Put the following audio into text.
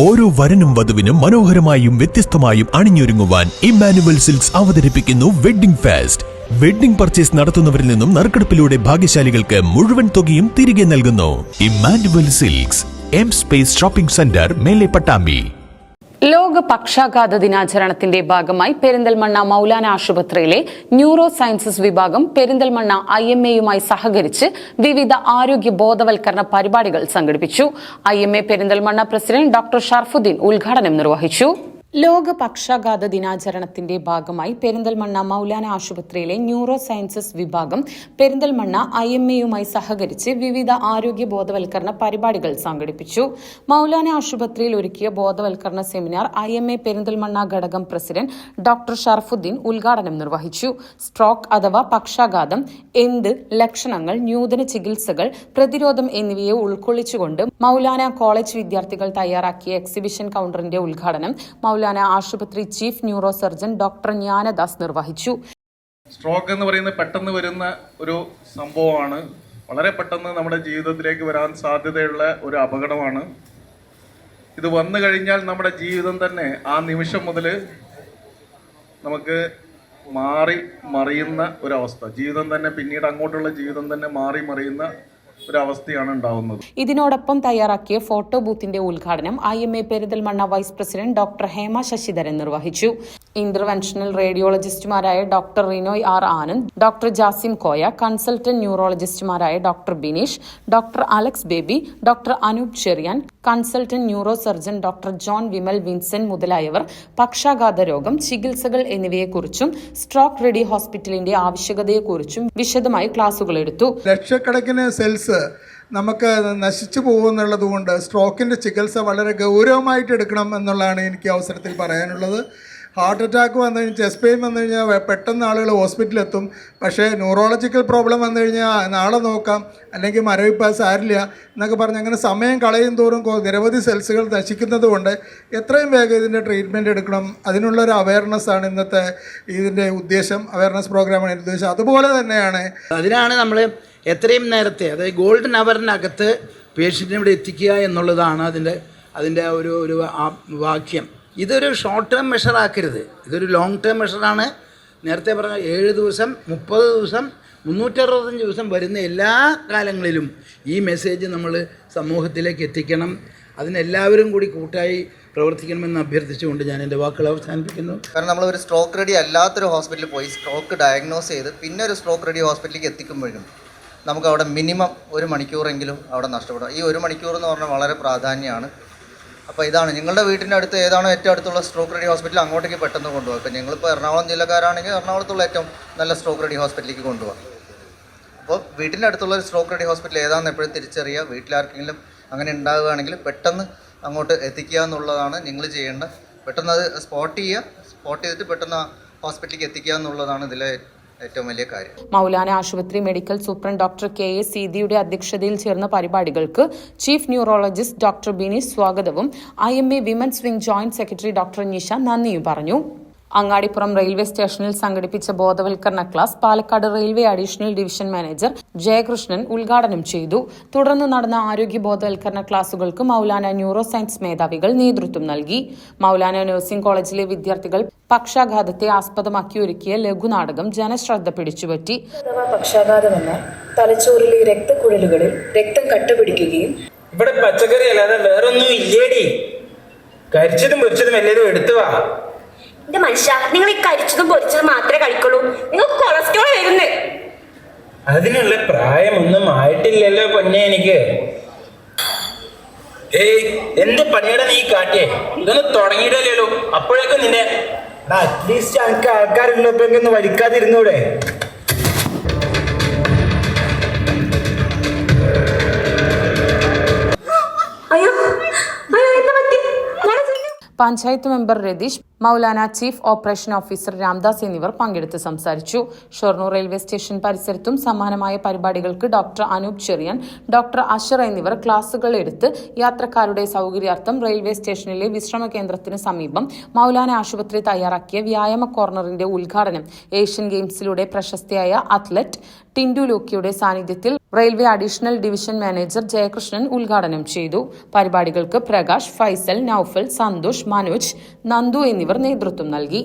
ഓരോ വരനും വധുവിനും മനോഹരമായും വ്യത്യസ്തമായും അണിഞ്ഞൊരുങ്ങുവാൻ ഇമ്മാനുവൽ സിൽക്സ് അവതരിപ്പിക്കുന്നു വെഡ്ഡിംഗ് ഫാസ്റ്റ്. വെഡ്ഡിംഗ് പർച്ചേസ് നടത്തുന്നവരിൽ നിന്നും നറുക്കെടുപ്പിലൂടെ ഭാഗ്യശാലികൾക്ക് മുഴുവൻ തുകയും തിരികെ നൽകുന്നു. Emmanuel silks M space shopping centre മേലെ പട്ടാമ്പി. ലോക പക്ഷാഘാത ദിനാചരണത്തിന്റെ ഭാഗമായി പെരിന്തൽമണ്ണ മൗലാന ആശുപത്രിയിലെ ന്യൂറോ സയൻസസ് വിഭാഗം പെരിന്തൽമണ്ണ ഐ എം എയുമായി സഹകരിച്ച് വിവിധ ആരോഗ്യ ബോധവൽക്കരണ പരിപാടികൾ സംഘടിപ്പിച്ചു. I M A Perinthalmanna president doctor Sharafudheen ഉദ്ഘാടനം നിർവഹിച്ചു. ലോക പക്ഷാഘാത ദിനാചരണത്തിന്റെ ഭാഗമായി പെരിന്തൽമണ്ണ മൗലാന ആശുപത്രിയിലെ ന്യൂറോ സയൻസസ് വിഭാഗം പെരിന്തൽമണ്ണ ഐ എം എയുമായി സഹകരിച്ച് വിവിധ ആരോഗ്യ ബോധവൽക്കരണ പരിപാടികൾ സംഘടിപ്പിച്ചു. മൗലാന ആശുപത്രിയിൽ ഒരുക്കിയ ബോധവൽക്കരണ seminar I M A Perinthalmanna ഘടകം പ്രസിഡന്റ് ഡോക്ടർ ഷർഫുദ്ദീൻ ഉദ്ഘാടനം നിർവഹിച്ചു. സ്ട്രോക്ക് അഥവാ പക്ഷാഘാതം എന്ത് ലക്ഷണങ്ങൾ നൂതന ചികിത്സകൾ പ്രതിരോധം എന്നിവയെ ഉൾക്കൊള്ളിച്ചുകൊണ്ട് മൗലാന കോളേജ് വിദ്യാർത്ഥികൾ തയ്യാറാക്കിയ എക്സിബിഷൻ കൌണ്ടറിന്റെ ഉദ്ഘാടനം മൗലാന ആശുപത്രി chief neuro surgeon doctor Jnanadas നിർവഹിച്ചു. സ്ട്രോക്ക് എന്ന് പറയുന്നത് പെട്ടെന്ന് വരുന്ന ഒരു സംഭവമാണ്. വളരെ പെട്ടെന്ന് നമ്മുടെ ജീവിതത്തിലേക്ക് വരാൻ സാധ്യതയുള്ള ഒരു അപകടമാണ്. ഇത് വന്നു കഴിഞ്ഞാൽ നമ്മുടെ ജീവിതം തന്നെ ആ നിമിഷം മുതൽ നമുക്ക് മാറി മറിയുന്ന ഒരവസ്ഥ ജീവിതം തന്നെ പിന്നീട് അങ്ങോട്ടുള്ള ജീവിതം തന്നെ മാറി മറിയുന്ന ഒരവസ്ഥയാണ് ഉണ്ടാവുന്നത്. ഇതിനോടൊപ്പം തയ്യാറാക്കിയ ഫോട്ടോ ബൂത്തിന്റെ ഉദ്ഘാടനം I M A Perinthalmanna vice president doctor Hema Sasidharan നിർവഹിച്ചു. Interventional റേഡിയോളജിസ്റ്റുമാരായ doctor Rinoy R Anand doctor Jasim Koya consultant ന്യൂറോളജിസ്റ്റുമാരായ doctor Bineesh doctor Alex Baby doctor Anoop Cherian consultant neuro surgeon doctor John Vimal Vincent മുതലായവർ പക്ഷാഘാത രോഗം ചികിത്സകൾ എന്നിവയെക്കുറിച്ചും stroke ready ഹോസ്പിറ്റലിന്റെ ആവശ്യകതയെക്കുറിച്ചും വിശദമായി ക്ലാസുകൾ എടുത്തു. ലക്ഷക്കണക്കിന് സെൽസ് നമുക്ക് നശിച്ചു പോകുമെന്നുള്ളത് കൊണ്ട് സ്ട്രോക്കിന്റെ ചികിത്സ വളരെ ഗൗരവമായിട്ട് എടുക്കണം എന്നുള്ളതാണ് എനിക്ക് അവസരത്തിൽ പറയാനുള്ളത്. ഹാർട്ട് അറ്റാക്ക് വന്നു കഴിഞ്ഞാൽ ചെസ്റ്റ് പെയിൻ വന്നു കഴിഞ്ഞാൽ പെട്ടെന്ന് ആളുകൾ ഹോസ്പിറ്റലിലെത്തും. പക്ഷേ ന്യൂറോളജിക്കൽ പ്രോബ്ലം വന്നു കഴിഞ്ഞാൽ നാളെ നോക്കാം. അല്ലെങ്കിൽ മരവിപ്പാ സാരില്ല എന്നൊക്കെ പറഞ്ഞ് അങ്ങനെ സമയം കളയും തോറും നിരവധി സെൽസുകൾ നശിക്കുന്നത് കൊണ്ട് എത്രയും വേഗം ഇതിന്റെ ട്രീറ്റ്മെന്റ് എടുക്കണം. അതിനുള്ളൊരു അവയർനെസ്സാണ് ഇന്നത്തെ ഇതിന്റെ ഉദ്ദേശം. അവയർനെസ് പ്രോഗ്രാമാണ് ഉദ്ദേശം. അതുപോലെ തന്നെയാണ് അതിനാണ് നമ്മൾ എത്രയും നേരത്തെ അതായത് ഗോൾഡൻ അവറിനകത്ത് പേഷ്യന്റിനെ ഇവിടെ എത്തിക്കുക എന്നുള്ളതാണ് അതിന്റെ അതിന്റെ ഒരു ഒരു വാക്യം. ഇതൊരു ഷോർട്ട് ടേം മെഷർ ആക്കരുത്. ഇതൊരു ലോങ് ടേം മെഷറാണ് നേരത്തെ പറഞ്ഞ ഏഴ് ദിവസം മുപ്പത് ദിവസം മുന്നൂറ്ററുപത്തഞ്ച് ദിവസം വരുന്ന എല്ലാ കാലങ്ങളിലും ഈ മെസ്സേജ് നമ്മൾ സമൂഹത്തിലേക്ക് എത്തിക്കണം. അതിനെല്ലാവരും കൂടി കൂട്ടായി പ്രവർത്തിക്കണമെന്ന് അഭ്യർത്ഥിച്ചുകൊണ്ട് ഞാൻ എന്റെ വാക്കുകൾ അവസാനിപ്പിക്കുന്നു. കാരണം നമ്മൾ ഒരു സ്ട്രോക്ക് റെഡി അല്ലാത്തൊരു ഹോസ്പിറ്റലിൽ പോയി സ്ട്രോക്ക് ഡയഗ്നോസ് ചെയ്ത് പിന്നെ ഒരു സ്ട്രോക്ക് റെഡി ഹോസ്പിറ്റലിലേക്ക് എത്തിക്കുമ്പോഴും നമുക്ക് അവിടെ മിനിമം ഒരു മണിക്കൂറെങ്കിലും അവിടെ നഷ്ടപ്പെടും. ഈ ഒരു മണിക്കൂർ എന്ന് പറഞ്ഞാൽ വളരെ പ്രാധാന്യമാണ്. അപ്പോൾ ഇതാണ് നിങ്ങളുടെ വീട്ടിന്റെ അടുത്ത് ഏതാണോ ഏറ്റവും അടുത്തുള്ള സ്ട്രോക്ക് റെഡി ഹോസ്പിറ്റൽ അങ്ങോട്ടേക്ക് പെട്ടെന്ന് കൊണ്ടുപോകും. ഇപ്പോൾ നിങ്ങളിപ്പോൾ എറണാകുളം ജില്ലക്കാരാണെങ്കിൽ എറണാകുളത്തുള്ള ഏറ്റവും നല്ല സ്ട്രോക്ക് റെഡി ഹോസ്പിറ്റലിലേക്ക് കൊണ്ടുപോകാം. അപ്പോൾ വീട്ടിന്റെ അടുത്തുള്ള ഒരു സ്ട്രോക്ക് റെഡി ഹോസ്പിറ്റൽ ഏതാണെന്ന് എപ്പോഴും തിരിച്ചറിയുക. വീട്ടിലാർക്കെങ്കിലും അങ്ങനെ ഉണ്ടാവുകയാണെങ്കിൽ പെട്ടെന്ന് അങ്ങോട്ട് എത്തിക്കുക എന്നുള്ളതാണ് നിങ്ങൾ ചെയ്യേണ്ടത്. പെട്ടെന്ന് അത് സ്പോട്ട് ചെയ്യുക. സ്പോട്ട് ചെയ്തിട്ട് പെട്ടെന്ന് ഹോസ്പിറ്റലിലേക്ക് എത്തിക്കുക എന്നുള്ളതാണ് ഇതിലെ ഏറ്റവും വലിയ കാര്യം. മൗലാന ആശുപത്രി medical superintendent doctor K A സീതിയുടെ അധ്യക്ഷതയിൽ ചേർന്ന പരിപാടികൾക്ക് ചീഫ് ന്യൂറോളജിസ്റ്റ് ഡോക്ടർ ബിനീഷ് സ്വാഗതവും I M A women's wing joint secretary doctor Nisha നന്ദിയും പറഞ്ഞു. അങ്ങാടിപ്പുറം റെയിൽവേ സ്റ്റേഷനിൽ സംഘടിപ്പിച്ച ബോധവൽക്കരണ class Palakkad railway additional division manager Jayakrishnan ഉദ്ഘാടനം ചെയ്തു. തുടർന്ന് നടന്ന ആരോഗ്യ ബോധവൽക്കരണ ക്ലാസുകൾക്ക് മൗലാന ന്യൂറോ സയൻസ് മേധാവികൾ നേതൃത്വം നൽകി. മൗലാന നഴ്സിംഗ് കോളേജിലെ വിദ്യാർത്ഥികൾ പക്ഷാഘാതത്തെ ആസ്പദമാക്കി ഒരുക്കിയ ലഘുനാടകം ജനശ്രദ്ധ പിടിച്ചുപറ്റി. അഥവാ പക്ഷാഘാതം എന്നാൽ തലച്ചോറിലെ രക്തക്കുഴലുകളിൽ രക്തം കട്ടപിടിക്കുകയും ഇവിടെ പച്ചക്കറി അല്ലാതെ വേറൊന്നും ഇല്ലേടി. കരിച്ചതും പൊരിച്ചതും എല്ലാവരും എടുത്തു വാ. എന്റെ മനുഷ്യ നിങ്ങൾ ഈ കരിച്ചതും പൊരിച്ചതും മാത്രമേ കഴിക്കുള്ളൂ. നിങ്ങൾ കൊളസ്ട്രോൾ വരുന്നേ. അതിനുള്ള പ്രായമൊന്നും ആയിട്ടില്ലല്ലോ പൊന്നെ എനിക്ക്. ഏയ് എന്ത് പണിയുടെ നീ കാട്ടിയേ? ഇതൊന്ന് തുടങ്ങിയിട്ടല്ലോ അപ്പോഴേക്കും നിന്നെ അറ്റ്ലീസ്റ്റ് എനിക്ക് ആൾക്കാരുള്ളപ്പോ ഒന്ന് വലിക്കാതിരുന്നൂടെ. Panchayat member Ratheesh Maulana chief operation officer Ramdas എന്നിവർ പങ്കെടുത്ത് സംസാരിച്ചു. ഷൊർണൂർ റെയിൽവേ സ്റ്റേഷൻ പരിസരത്തും സമാനമായ പരിപാടികൾക്ക് ഡോക്ടർ അനൂപ് ചെറിയൻ ഡോക്ടർ അഷർ എന്നിവർ ക്ലാസുകൾ എടുത്ത് യാത്രക്കാരുടെ സൗകര്യാർത്ഥം റെയിൽവേ സ്റ്റേഷനിലെ വിശ്രമ കേന്ദ്രത്തിന് സമീപം മൗലാന ആശുപത്രി തയ്യാറാക്കിയ വ്യായാമ കോർണറിന്റെ ഉദ്ഘാടനം ഏഷ്യൻ ഗെയിംസിലൂടെ പ്രശസ്തിയായ അത്ലറ്റ് ടിൻഡു ലോക്കിയുടെ സാന്നിധ്യത്തിൽ railway additional division manager Jayakrishnan ഉദ്ഘാടനം ചെയ്തു. പരിപാടികൾക്ക് പ്രകാശ് ഫൈസൽ നൌഫൽ സന്തോഷ് മനോജ് നന്ദു എന്നിവർ നേതൃത്വം നൽകി.